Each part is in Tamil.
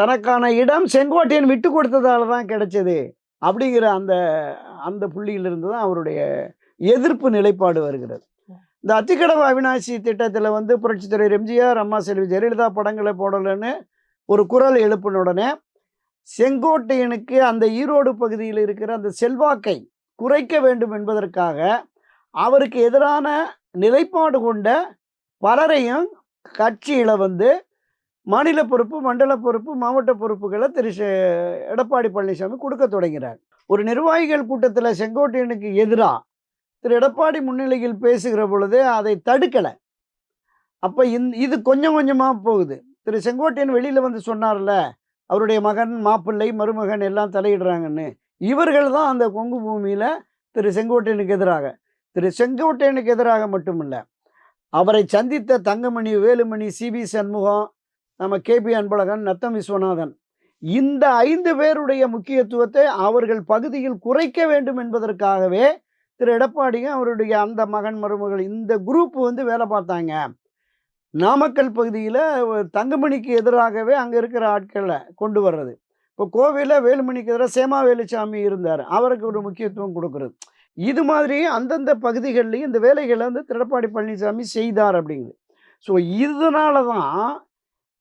தனக்கான இடம் செங்கோட்டையன் விட்டு கொடுத்ததால தான் கிடைச்சது அப்படிங்கிற அந்த அந்த புள்ளியிலிருந்து தான் அவருடைய எதிர்ப்பு நிலைப்பாடு வருகிறது. இந்த அத்திக்கடவு அவினாசி திட்டத்தில் வந்து புரட்சித்துறை எம்ஜிஆர் அம்மா செல்வி ஜெயலலிதா படங்களை போடலைன்னு ஒரு குரல் எழுப்பின உடனே செங்கோட்டையனுக்கு அந்த ஈரோடு பகுதியில் இருக்கிற அந்த செல்வாக்கை குறைக்க வேண்டும் என்பதற்காக அவருக்கு எதிரான நிலைப்பாடு கொண்ட பலரையும் கட்சியில் வந்து மாநில பொறுப்பு மண்டல பொறுப்பு மாவட்ட பொறுப்புகளை திரு எடப்பாடி பழனிசாமி கொடுக்க தொடங்கிறார். ஒரு நிர்வாகிகள் கூட்டத்தில் செங்கோட்டையனுக்கு எதிராக திரு எடப்பாடி முன்னிலையில் பேசுகிற பொழுது அதை தடுக்கலை. அப்போ இந் இது கொஞ்சம் கொஞ்சமாக போகுது. திரு செங்கோட்டையன் வெளியில் வந்து சொன்னார்ல அவருடைய மகன் மாப்பிள்ளை மருமகன் எல்லாம் தலையிடுறாங்கன்னு. இவர்கள் தான் அந்த கொங்கு பூமியில் திரு செங்கோட்டையனுக்கு எதிராக. திரு செங்கோட்டையனுக்கு எதிராக மட்டுமில்லை அவரை சந்தித்த தங்கமணி வேலுமணி சிபி சண்முகம் நம்ம கேபி அன்பழகன் நத்தம் விஸ்வநாதன். இந்த ஐந்து பேருடைய முக்கியத்துவத்தை அவர்கள் பகுதியில் குறைக்க வேண்டும் என்பதற்காகவே திரு எடப்பாடியும் அவருடைய அந்த மகன் மருமகள் இந்த குரூப் வந்து வேலை பார்த்தாங்க. நாமக்கல் பகுதியில் தங்கமணிக்கு எதிராகவே அங்கே இருக்கிற ஆட்களை கொண்டு வர்றது. இப்போ கோவையில் வேலுமணிக்கு எதிராக சேமா வேலுசாமி இருந்தார். அவருக்கு ஒரு முக்கியத்துவம் கொடுக்குறது. இது மாதிரி அந்தந்த பகுதிகள்லையும் இந்த வேலைகளை வந்து திரு எடப்பாடி பழனிசாமி செய்தார் அப்படிங்குது. ஸோ இதனால தான்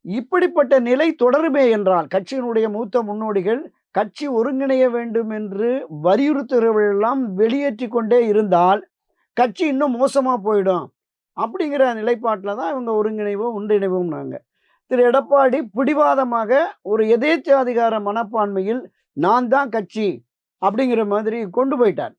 இப்படிப்பட்ட நிலை தொடருமே என்றால் கட்சியினுடைய மூத்த முன்னோடிகள் கட்சி ஒருங்கிணைய வேண்டும் என்று வலியுறுத்துகிறவர்களெல்லாம் வெளியேற்றி கொண்டே இருந்தால் கட்சி இன்னும் மோசமாக போயிடும் அப்படிங்கிற நிலைப்பாட்டில் தான் இவங்க ஒருங்கிணைவும் ஒன்றிணைவும் நாங்கள் திரு எடப்பாடி பிடிவாதமாக ஒரு எதேச்சாதிகார மனப்பான்மையில் நான் தான் கட்சி அப்படிங்கிற மாதிரி கொண்டு போயிட்டார்.